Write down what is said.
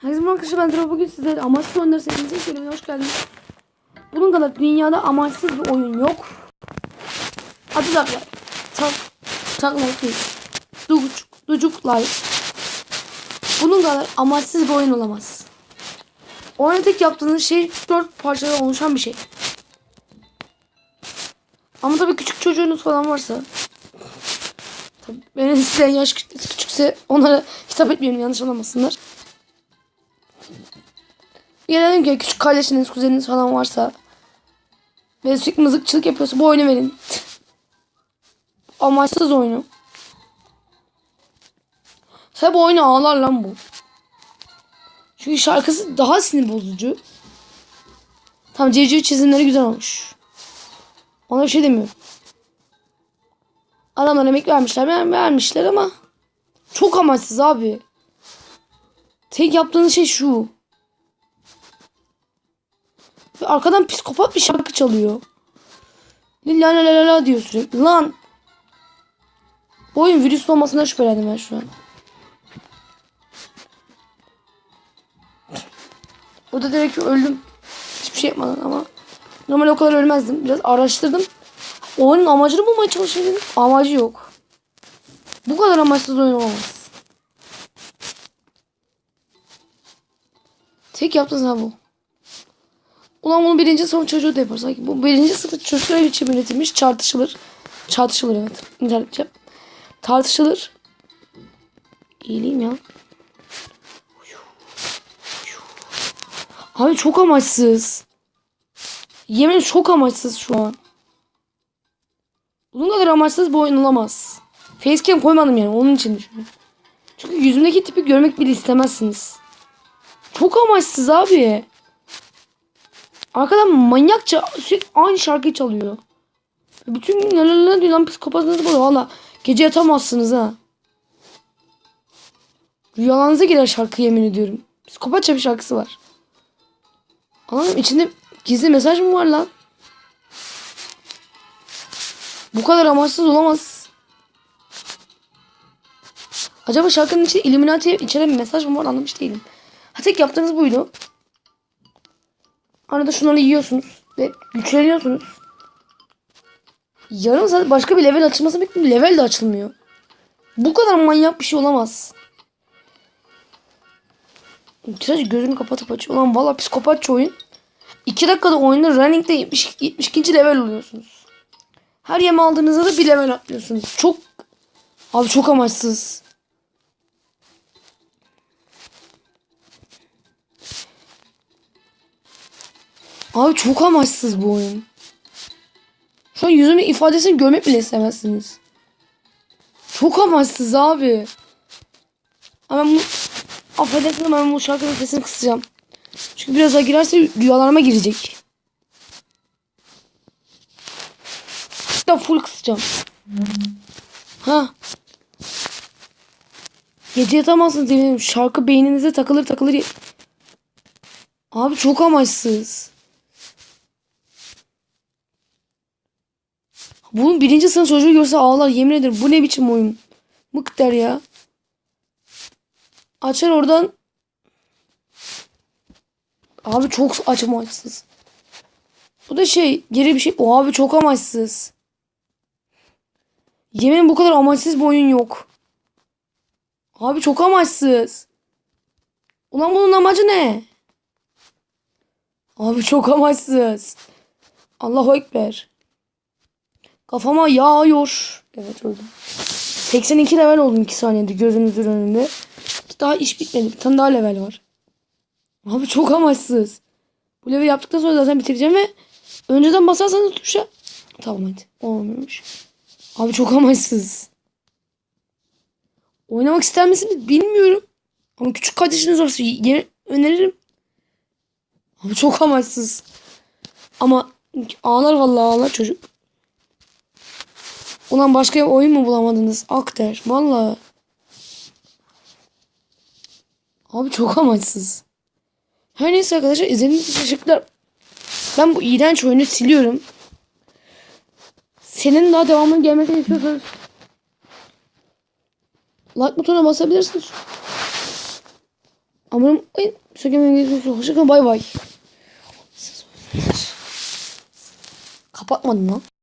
Herkese merhaba arkadaşlar ben Dra bugün sizlerle amaçsız oyunlar serimizin ilk bölümüne hoş geldiniz. Bunun kadar dünyada amaçsız bir oyun yok. Adı da var. Tak, tak like Ducuk, ducuk like. Bunun kadar amaçsız bir oyun olamaz. Oyuna yaptığınız şey 4 parçadan oluşan bir şey. Ama tabii küçük çocuğunuz falan varsa Tabii benim sizden yaş küçük- küçükse onlara hitap etmiyorum yanlış anlamasınlar. Gelelim ki küçük kardeşiniz, kuzeniniz falan varsa ve sürekli mızıkçılık yapıyorsa bu oyunu verin. Amaçsız oyunu. Bu oyunu ağlar lan bu. Çünkü şarkısı daha sinir bozucu. Tam civciv çizimleri güzel olmuş. Ona bir şey demiyorum. Adamlar emek vermişler, ver- vermişler ama çok amaçsız abi. Tek yaptığınız şey şu. Ve arkadan psikopat bir şarkı çalıyor. La la la la diyor sürekli. Lan. Bu oyun virüs olmasından şüphelendim ben şu an. Burada direkt öldüm. Hiçbir şey yapmadan ama. Normal o kadar ölmezdim. Biraz araştırdım. Oyunun amacını bulmaya çalışıyorum. Amacı yok. Bu kadar amaçsız oyun olamaz. Tek yaptığınız ha bu. Ulan bunu birinci sınıf çocuğu da yapar sanki. Bu birinci sınıf çocuklar için üretilmiş tartışılır. Tartışılır evet. İnternetçe. Tartışılır. İyileyim ya. Abi çok amaçsız. Yemin çok amaçsız şu an. Bunun kadar amaçsız bir oyun olamaz. Facecam koymadım yani onun için düşünüyorum. Çünkü yüzümdeki tipi görmek bile istemezsiniz. Çok amaçsız abi. Arkadan manyakça sürekli aynı şarkıyı çalıyor. Bütün gün lalalala diyor lan psikopatınız bu. Valla gece yatamazsınız ha. Rüyalarınıza girer şarkı yemin ediyorum. Psikopatça bir şarkısı var. Anladım içinde gizli mesaj mı var lan? Bu kadar amaçsız olamaz. Acaba şarkının içinde Illuminati içeren bir mesaj mı var anlamış değilim. Tek yaptığınız buydu. Arada şunları yiyorsunuz ve güçleniyorsunuz. Yarım saat başka bir level açılması bekliyorum. Level de açılmıyor. Bu kadar manyak bir şey olamaz. Sadece gözünü kapatıp açıyor. Ulan valla psikopatça oyun. 2 dakikada oyunda running'de 70, 72. level oluyorsunuz. Her yeme aldığınızda da bir level atlıyorsunuz. Çok abi çok amaçsız. Abi çok amaçsız bu oyun. Şu an yüzümün ifadesini görmek bile istemezsiniz. Çok amaçsız abi. Ama bu affedersiniz ben bu şarkının sesini kısacağım. Çünkü biraz daha girerse rüyalarıma girecek. Hatta full kısacağım. Ha. Gece yatamazsınız eminim. Şarkı beyninize takılır takılır. Abi çok amaçsız. Bunun birinci sınıf çocuğu görse ağlar yemin ederim. Bu ne biçim oyun? Mık der ya. Açar oradan. Abi çok aç amaçsız. Bu da şey geri bir şey. O abi çok amaçsız. Yemin bu kadar amaçsız bir oyun yok. Abi çok amaçsız. Ulan bunun amacı ne? Abi çok amaçsız. Allahu Ekber. Kafama yağıyor. Evet öldüm. 82 level oldum 2 saniyede gözünüzün önünde. Daha iş bitmedi. Bir tane daha level var. Abi çok amaçsız. Bu level yaptıktan sonra zaten bitireceğim ve önceden basarsanız tuşa. Tamam hadi. Olmuyormuş. Abi çok amaçsız. Oynamak ister misiniz bilmiyorum. Ama küçük kardeşiniz varsa öneririm. Abi çok amaçsız. Ama ağlar vallahi ağlar çocuk. Ulan başka bir oyun mu bulamadınız? Akter. Vallahi. Abi çok amaçsız. Her neyse arkadaşlar izlediğiniz için. Ben bu iğrenç oyunu siliyorum. Senin daha devamının gelmesini istiyorsanız like butonuna basabilirsiniz. Aman ay sökemeyin. Hoşçakalın bay bay. Kapatmadın lan.